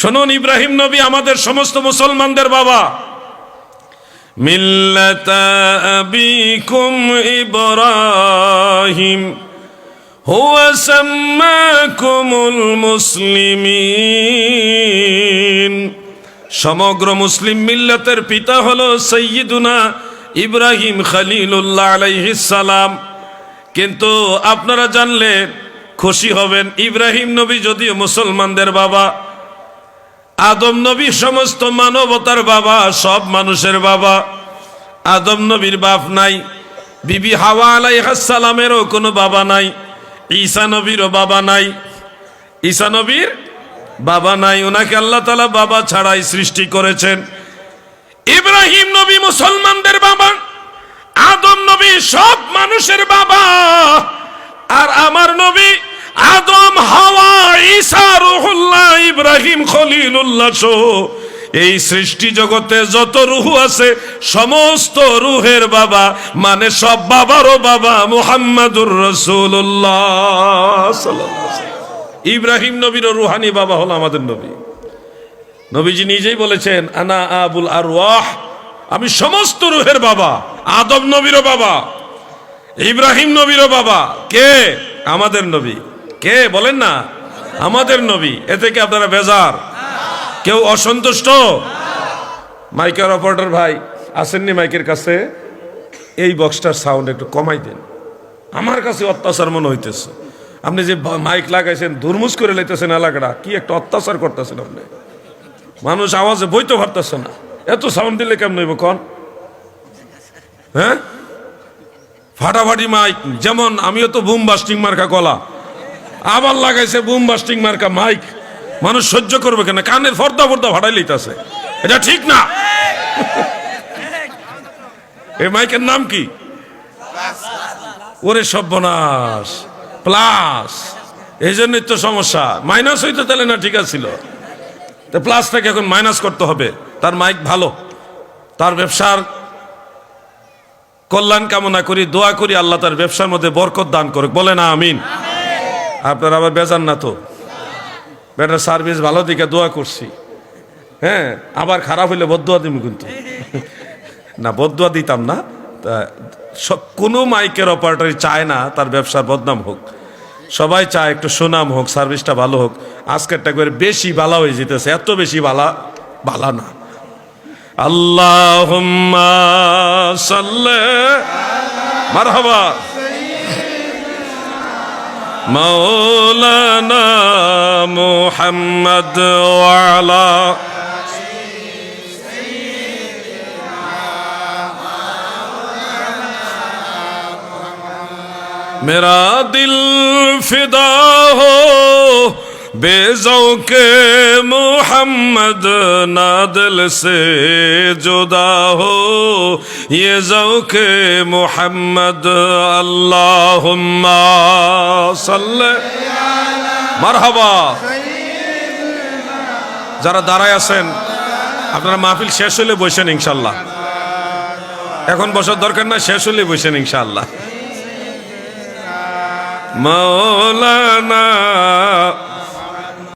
শুনুন ইব্রাহিম নবী, আমাদের সমস্ত মুসলমানদের বাবা। মিল্লাতা ইব্রাহিম, হুয়া সাম্মাকুমুল মুসলিমিন। সমগ্র মুসলিম মিল্লাতের পিতা হলো সৈয়দুনা ইব্রাহিম খলিলুল্লাহ আলাইহিস সালাম। কিন্তু আপনারা জানলে খুশি হবেন, ইব্রাহিম নবী যদিও মুসলমানদের বাবা আদম নবী সমস্ত মানবতার বাবা, সব মানুষের বাবা। আদম নবীর বাপ নাই, বিবি হাওয়া আলাইহাসালামেরও কোনো বাবা নাই, ঈসা নবীরও বাবা নাই। ঈসা নবীর বাবা নাই, ওনাকে আল্লাহ তালা বাবা ছাড়াই সৃষ্টি করেছেন। ইব্রাহিম নবী মুসলমানদের বাবা, আদম নবী সব মানুষের বাবা। আর আমার নবী ইব্রাহিম খলিলুল্লাহ এই সৃষ্টি জগতে যত রুহু আছে, সমস্ত রুহের বাবা মানে সব বাবারও বাবা মুহাম্মাদুর রসুল্লাহ ইব্রাহিম নবীর রুহানি বাবা হলো আমাদের নবী। নবীজি নিজেই বলেছেন, আনা আবুল আর আমি সমস্ত রুহের বাবা, আদম নবীরও বাবা, ইব্রাহিম নবীরও বাবা। কে? আমাদের নবী। কে? বলেন না। আমাদের নবী, এ থেকে আপনারা বেজার। কেউ অসন্তুষ্ট? মাইকের অপারেটর ভাই, আসেননি মাইকের কাছে? এই বক্সটার সাউন্ড একটু কমাই দেন। আমার কাছে অত্যাচার মনে হইতেছে। আপনি যে মাইক লাগাইছেন, দুর্মুজ করে লাইতেছেন এলাকাটা, কি একটা অত্যাচার করতেছেন আপনি? মানুষ আওয়াজে বইতে পারতেছে না। এত সাউন্ড দিলে কেমন হইব কন? হ্যাঁ? ফাটাফাটি মাইক, যেমন আমিও তো বুম বাস্টিং মার্কা কলা। আবার লাগাইছে বুম বাস্টিং মার্কা মাইক মানুষ সহ্য করবে কেন? কানের ফর্দা ফর্দা ভাড়াই লইতাছে। এটা ঠিক না? এই মাইকের নাম কি? ওরে সর্বনাশ। প্লাস এই জন্যই তো সমস্যা। মাইনাস হইতে তাহলে না ঠিক আছিল। তো প্লাসটাকে এখন মাইনাস করতে হবে। তার মাইক ভালো। তার ব্যবসার কল্যাণ কামনা করি, দোয়া করি, আল্লাহ তার ব্যবসার মধ্যে বরকত দান করুক। বলে না আমিন। আপনার আবার বেজান না তো। বেটার সার্ভিস ভালো দিকে দোয়া করছি। হ্যাঁ আবার খারাপ হইলে বদুয়া দিবি কিন্তু। না বদুয়া দিতাম না। তা কোনো মাইকের অপারেটর চায় না তার ব্যবসার বদনাম হোক। সবাই চায় একটু সুনাম হোক সার্ভিসটা ভালো হোক। আজকেরটা করে বেশি বালা হয়ে যেতেছে, এত বেশি বালা বালা না। আল্লাহ মারহাবা। مولانا محمد وعلى میرا دل فدا ہو बेजों के मोहम्मद ना दिल से जुदा हो ये के मोहम्मद अल्लाहुम्मा सल्ले মারহাবা যারা দাঁড়ায় আছেন আপনারা মাহফিল শেষ হলে বসেন ইনশাল্লাহ এখন বসার দরকার না শেষ হলে বসেন ইনশাল্লাহ মৌলানা